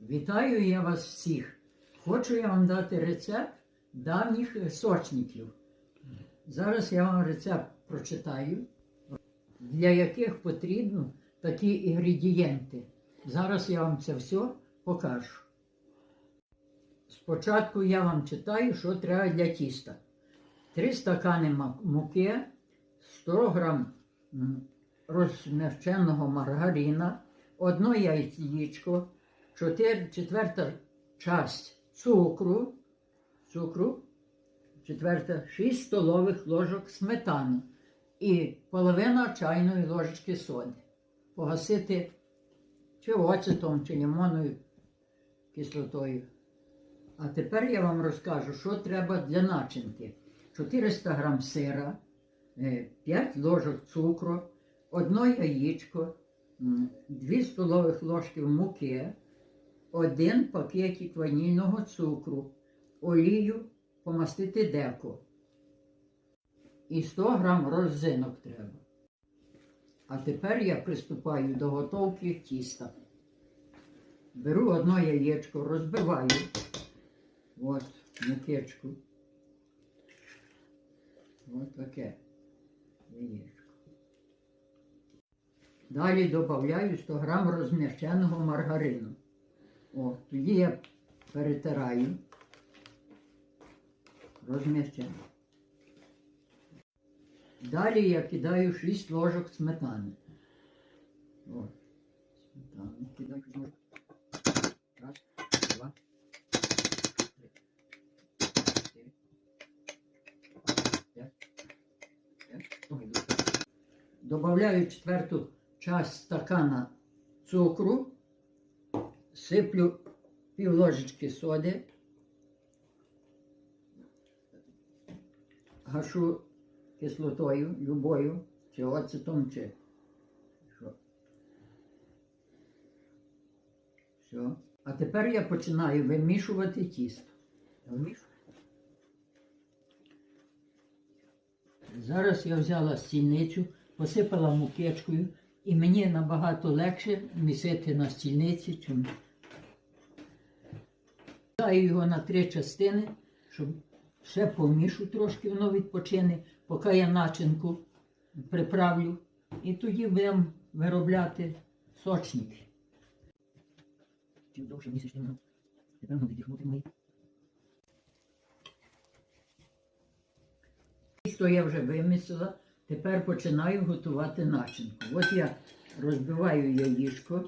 Вітаю я вас всіх. Хочу я вам дати рецепт давніх е, сочників. Зараз я вам рецепт прочитаю, для яких потрібно такі інгредієнти. Зараз я вам це все покажу. Спочатку я вам читаю, що треба для тіста. 3 стакани муки, 100 грам розмягченого маргарина, одно яєчко, 4, четверта часть цукру, цукру, четверта 6 столових ложок сметани і половина чайної ложечки соди. Погасити чи оцетом, чи лимонною кислотою. А тепер я вам розкажу, що треба для начинки. 400 грам сира, 5 ложок цукру, одно яєчко, 2 столових ложки муки, один пакетик ванільного цукру, олію помастити деко. І 100 грам роззинок треба. А тепер я приступаю до готовки тіста. Беру одно яєчко, розбиваю. От мукечку. Ось таке яєчко. Далі додаю 100 грам розміщеного маргарину. О, тоді я перетираю. Розміщено. Далі я кидаю 6 ложок сметани. От. Сметану кидаю Раз, два, три, чотири, Добавляю четверту часть стакана цукру, сиплю пів ложечки соди, гашу кислотою любою, чи оцетом, чи що. Все. А тепер я починаю вимішувати тісто. Вимішую. Зараз я взяла стільницю, посипала мукечкою, і мені набагато легше місити на стільниці, чим Даю його на три частини, щоб ще помішу трошки, воно відпочине, поки я начинку приправлю. І тоді будемо виробляти сочники. Чим довше тим воно тепер воно віддихнути. Тісто я вже вимісила, тепер починаю готувати начинку. От я розбиваю яєчко,